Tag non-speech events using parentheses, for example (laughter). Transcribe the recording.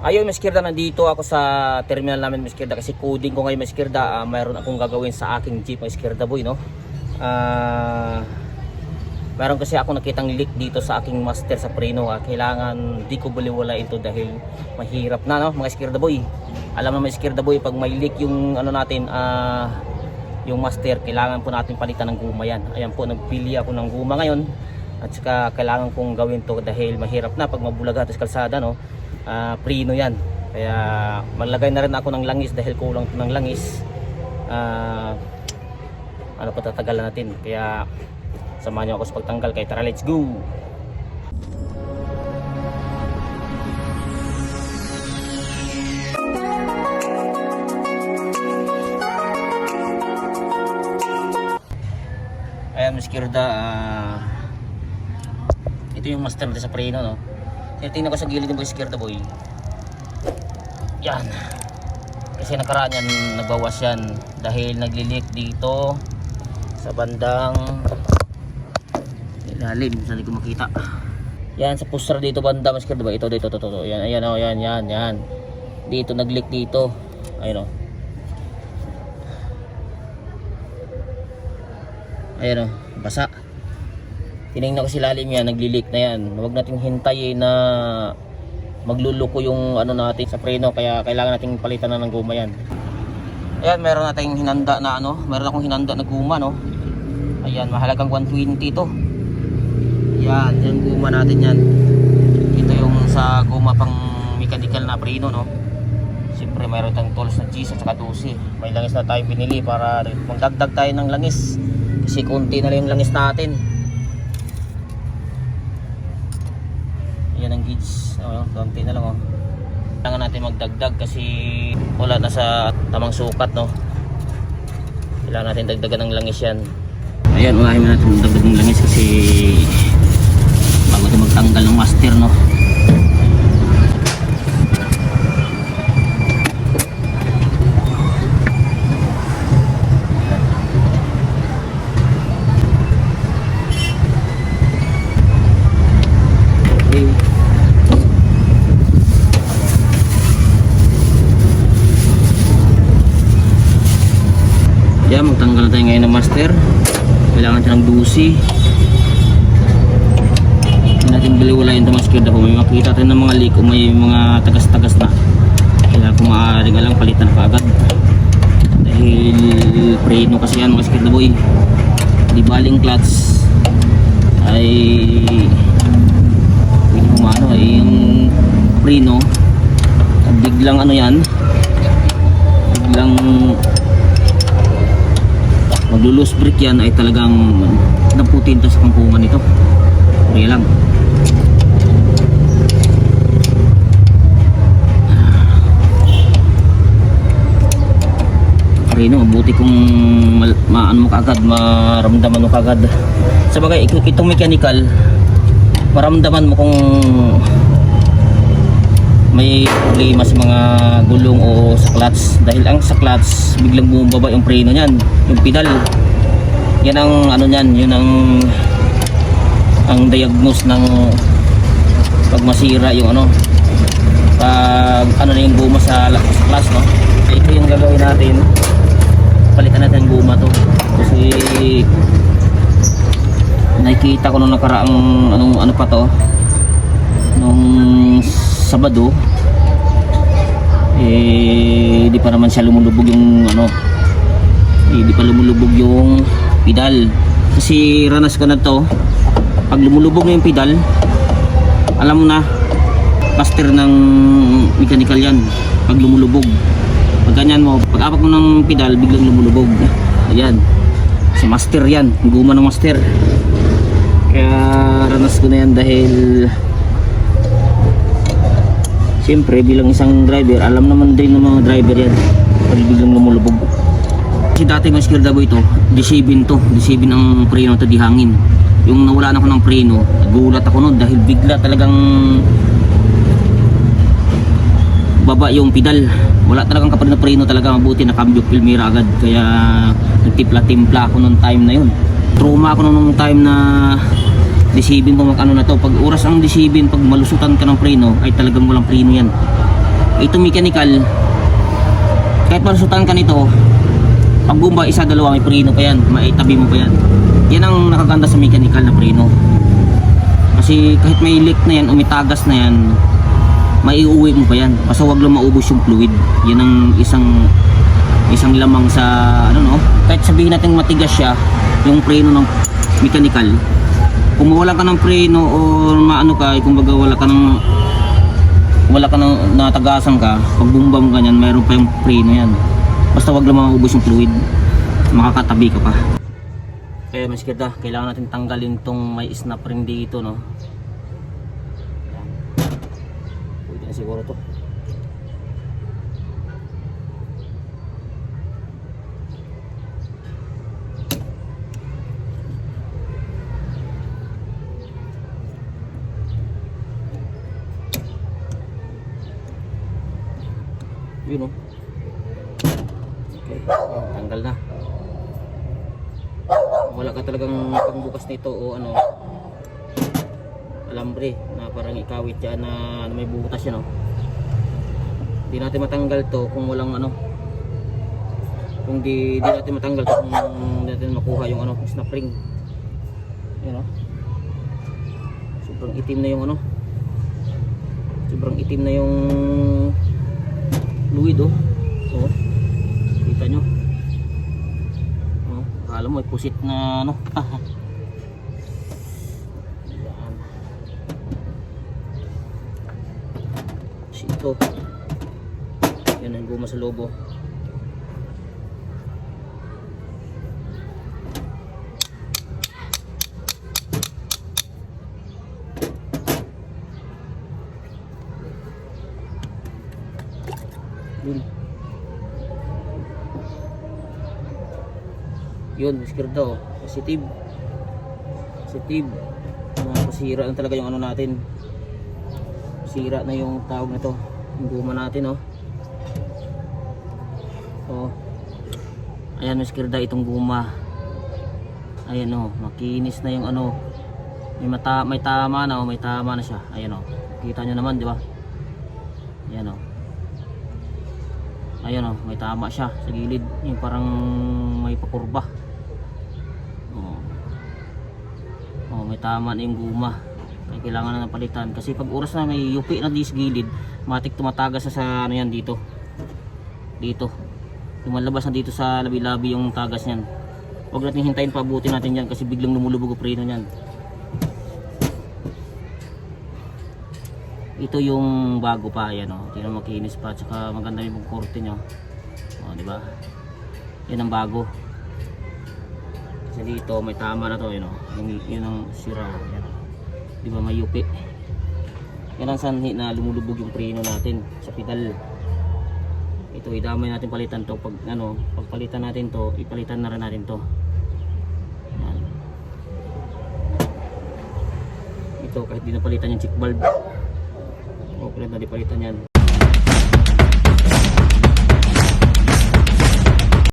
Ayun, Miskirda, nandito ako sa terminal namin, Miskirda, kasi coding ko ngayon, Miskirda, ah, mayroon akong gagawin sa aking jeep, Miskirda boy, no? Ah, mayroon kasi ako nakitang leak dito sa aking master sa preno, ah. kailangan di ko baliwala ito dahil mahirap na, no, mga Miskirda boy. Alam naman, Miskirda boy, pag may leak yung ano natin, ah, yung master, kailangan po natin palitan ng guma yan. Ayan po, nagpili ako ng guma ngayon. At saka kailangan kong gawin to dahil mahirap na pag mabulaga sa kalsada, no? Ah, prino yan. Kaya maglagay na rin ako ng langis dahil kulang to ng langis. Ah, ano pa tatagalan natin. Kaya samahan niyo ako sa pagtanggal. Kaya tara, let's go! Ayan, Miss Kirda, ah, ito yung master sa preno, no? Tinitingnan ko sa gilid ng Miss Kirda, boy. Yan. Kasi nakaraan yan, nagbawas yan dahil naglilik dito sa bandang ilalim, saan ko makita. Yan, sa poster dito banda, Miss Kirda, ba? Ito, dito, ito, ito. Yan, ayan, oh, yan, yan, yan. Dito, naglik dito. Ayun, oh. Ayan o, basa. Tinignan ko si lalim yan, naglilik na yan. Huwag nating hintayin na magluluko yung ano natin sa preno kaya kailangan nating palitan na ng guma yan. Ayan, meron nating hinanda na ano, meron akong hinanda na guma no. Ayan, mahalagang 120 to. Yan, yung guma natin yan. Ito yung sa guma pang mechanical na preno no. Siyempre mayroon tayong tools na cheese at saka 12. May langis na tayo binili para magdagdag tayo ng langis. Kasi konti na lang yung langis natin. Gauge. Oh, konti na lang oh. Kailangan natin magdagdag kasi wala na sa tamang sukat no. Kailangan natin dagdagan ng langis yan. Ayan, unahin natin magdagdag ng langis kasi bago tayo magtanggal ng master no. Okay. Yan, magtanggal na master. Kailangan siya ng dusi. Hindi natin baliwalayin ito masker dahil may makita tayo ng mga leak o may mga tagas-tagas na. Kaya kung maaaring alang palitan ka agad. Dahil preno kasi yan mga skid na boy. Di baling clutch ay kumano ay yung preno biglang ano yan biglang maglulus break yan ay talagang naputin to sa kampungan nito. Okay lang. Rino, buti kung maano mo kagad, maramdaman mo kagad. Sa bagay, itong mechanical, maramdaman mo kung may problema sa mga gulong o sa clutch dahil ang sa clutch biglang bumababa yung preno niyan yung pedal yan ang ano niyan yun ang ang diagnose ng pag masira yung ano pag ano na yung guma sa, sa clutch no? Ito yung gagawin natin. Palitan natin yung guma to. Kasi nakikita ko nung nakaraang anong ano pa to? Nung Sabado eh di pa naman siya lumulubog yung ano eh, di pa lumulubog yung pedal. Kasi ranas ko na to pag lumulubog na yung pedal alam mo na master ng mechanical yan pag lumulubog. Pag ganyan mo pag apak mo ng pedal biglang lumulubog. Ayan. Sa master yan. Guma ng master. Kaya ranas ko na yan dahil Siyempre bilang isang driver, alam naman din ng mga driver yan pag biglang lumulubog. Kasi dati mas Skirda Boy ito, D7 to, D7 ang preno to di hangin. Yung nawala na ako ng preno, nagulat ako noon dahil bigla talagang baba yung pedal. Wala talagang kapalit na preno talaga, mabuti na cambio filmira agad. Kaya nagtimpla-timpla ako nung time na yun. Trauma ako nung time na D7 kung mag ano na to. Pag oras ang D7, pag malusutan ka ng preno, ay talagang walang preno yan. ito mechanical. Kahit malusutan ka nito pag bumba isa dalawa may preno pa yan. Maitabi mo pa yan. Yan ang nakaganda sa mechanical na preno. Kasi kahit may leak na yan umitagas na yan maiuwi mo pa yan. Basta wag lang maubos yung fluid. Yan ang isang isang lamang sa ano no? Kahit sabihin natin matigas siya yung preno ng mechanical kung wala ka ng preno o maano ka kumbaga wala ka ng wala ka ng natagasan ka pag bumba mo ganyan mayroon pa yung preno yan. Basta wag lang maubos yung fluid. Makakatabi ka pa. Kaya mas kita kailangan natin tanggalin tong may snap ring dito no? Pwede na siguro to yun oh okay. Tanggal na. Wala ka talagang pangbukas nito o ano. Alambre na parang ikawit dyan na ano, may butas yan oh. di natin matanggal to kung walang ano. Kung di, di natin matanggal to kung di natin makuha yung ano snap ring yan oh. sobrang itim na yung ano. Sobrang itim na yung fluid oh. Oh kita nyo. Oh, akala mo may pusit na ano? (laughs) Yan. Kasi ito yan ang guma sa lobo yun yun miskirda oh positive. Positive. Mga pasira lang talaga yung ano natin. Sira na yung tawag na to yung guma natin oh. Oh. Ayan miskirda itong guma. Ayan oh. Makinis na yung ano. May mata may tama na oh. May tama na siya. Ayan oh. Kita nyo naman di ba? Ayan oh Ayan oh, may tama siya sa gilid. Yung parang may pakurba. Oh. Oh, may tama na yung guma. Kaya kailangan na ng palitan. Kasi pag oras na may yupi na di sa gilid, matik tumatagas na sa ano yan dito. Dito. Lumalabas na dito sa labi-labi yung tagas niyan. Huwag natin hintayin pabutin natin yan kasi biglang lumulubog ang preno niyan. Ito yung bago pa yan oh. Tingnan mo makinis pa tsaka maganda yung korte nyo. Oh, di ba? Yan ang bago. Kasi dito may tama na to yun oh. Yung yun ang sira oh. Yan. oh. Di ba may yupi? Yan ang sanhi na lumulubog yung preno natin sa pedal. Ito idamay natin palitan to pag ano, pag palitan natin to, ipalitan na rin natin to. Ito kahit di napalitan yung check valve okay na di palitan yan